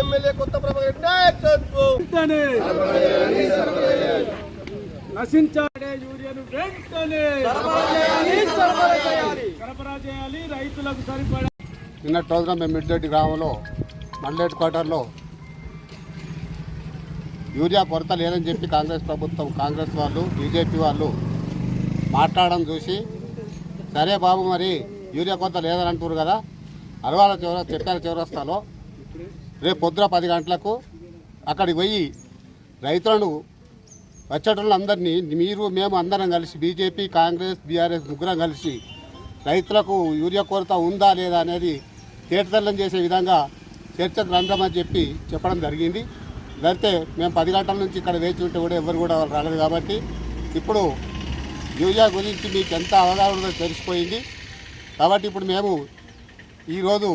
MLA కొత్త నశించాడే యూరియాను వెంటనే. సరఫరా చేయాలి రైతులకు సరిపడా. నిన్నటి రోజున మేము మిడ్దొడ్డి గ్రామంలో మండలేట్ క్వార్టర్లో యూరియా కొరత లేదని చెప్పి కాంగ్రెస్ ప్రభుత్వం కాంగ్రెస్ వాళ్ళు బీజేపీ వాళ్ళు మాట్లాడడం చూసి సరే బాబు మరి యూరియా కొరత లేదని అంటున్నారు కదా. అరవాల చివర చెప్పార చివరస్తాలో. రేపు పొద్దున పది గంటలకు అక్కడికి పోయి రైతులను వచ్చేటోళ్ళు అందరినీ మీరు మేము అందరం కలిసి బీజేపీ కాంగ్రెస్ బీఆర్ఎస్ ముగ్గురం కలిసి రైతులకు యూరియా కొరత ఉందా లేదా అనేది తేటతెల్లం చేసే విధంగా చర్చకు రందమని చెప్పి చెప్పడం జరిగింది. లేకపోతే మేము పది గంటల నుంచి ఇక్కడ వేచి ఉంటే కూడా ఎవరు కూడా రాలేదు కాబట్టి ఇప్పుడు యూరియా గురించి మీకు ఎంత అవగాహన తెలిసిపోయింది. కాబట్టి ఇప్పుడు మేము ఈరోజు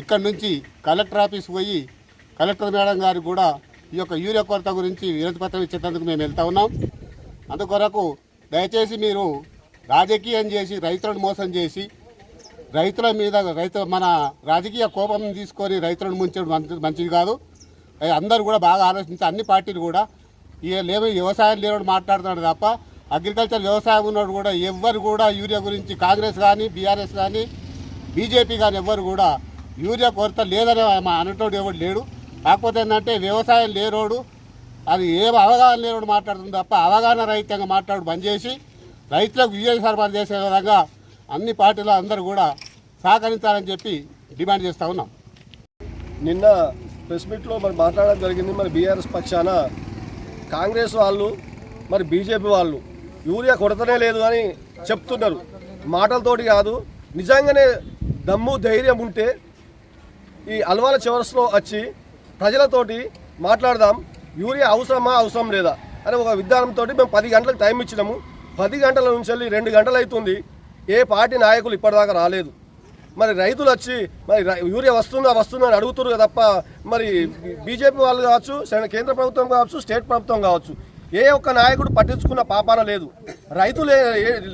ఇక్కడ నుంచి కలెక్టర్ ఆఫీస్ పోయి కలెక్టర్ మేడం గారికి కూడా ఈ యొక్క యూరియా కొరత గురించి వినతి పత్రం ఇచ్చేందుకు మేము వెళ్తా ఉన్నాం. అందుకొరకు దయచేసి మీరు రాజకీయం చేసి రైతులను మోసం చేసి రైతుల మీద రైతు మన రాజకీయ కోపం తీసుకొని రైతులను ముంచడం మంచిది కాదు. అందరూ కూడా బాగా ఆలోచించి అన్ని పార్టీలు కూడా లేవు వ్యవసాయం లేనివాడు మాట్లాడుతున్నాడు తప్ప అగ్రికల్చర్ వ్యవసాయం ఉన్నవాడు కూడా ఎవ్వరు కూడా యూరియా గురించి కాంగ్రెస్ కానీ బీఆర్ఎస్ కానీ బీజేపీ కానీ ఎవ్వరు కూడా యూరియా కొరత లేదని మా అనేటోడు ఎవడు లేడు. కాకపోతే ఏంటంటే వ్యవసాయం లేరోడు అది ఏం అవగాహన లేనోడు మాట్లాడుతుంది తప్ప అవగాహన రహితంగా మాట్లాడు బంద్ చేసి రైతులకు విజయం సరఫరా చేసే విధంగా అన్ని పార్టీలు అందరూ కూడా సహకరించాలని చెప్పి డిమాండ్ చేస్తూ ఉన్నాం. నిన్న ప్రెస్ మీట్లో మరి మాట్లాడడం జరిగింది. మరి బీఆర్ఎస్ పక్షాన కాంగ్రెస్ వాళ్ళు మరి బీజేపీ వాళ్ళు యూరియా కొడతనే లేదు అని చెప్తున్నారు. మాటలతోటి కాదు నిజంగానే దమ్ము ధైర్యం ఉంటే ఈ అల్వాల చివరస్లో వచ్చి ప్రజలతోటి మాట్లాడదాం. యూరియా అవసరమా అవసరం లేదా? అని ఒక విధానంతో మేము పది గంటలకు టైం ఇచ్చినాము. పది గంటల నుంచి వెళ్ళి రెండు గంటలు అవుతుంది ఏ పార్టీ నాయకులు ఇప్పటిదాకా రాలేదు. మరి రైతులు వచ్చి మరి రై- యూరియా వస్తుందా వస్తుందా అని అడుగుతున్నారు తప్ప మరి బీజేపీ వాళ్ళు కావచ్చు కేంద్ర ప్రభుత్వం కావచ్చు స్టేట్ ప్రభుత్వం కావచ్చు ఏ ఒక్క నాయకుడు పట్టించుకున్న పాపాన లేదు. రైతులే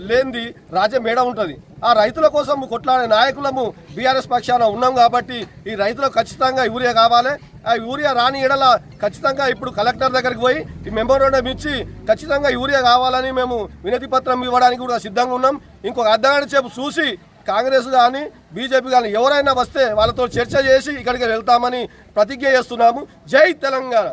లేనిది రాజ్యం మేడ ఉంటుంది. ఆ రైతుల కోసం కొట్లాడే నాయకులము బీఆర్ఎస్ పక్షాన ఉన్నాం కాబట్టి ఈ రైతులకు ఖచ్చితంగా యూరియా కావాలి. ఆ యూరియా రాని ఎడల ఖచ్చితంగా ఇప్పుడు కలెక్టర్ దగ్గరికి పోయి ఈ మెమోరాండం ఇచ్చి ఖచ్చితంగా యూరియా కావాలని మేము వినతి పత్రం ఇవ్వడానికి కూడా సిద్ధంగా ఉన్నాం. ఇంకొక అర్ధగంట సేపు చూసి కాంగ్రెస్ కానీ బీజేపీ కానీ ఎవరైనా వస్తే వాళ్ళతో చర్చ చేసి ఇక్కడికి వెళ్తామని ప్రతిజ్ఞ చేస్తున్నాము. జై తెలంగాణ.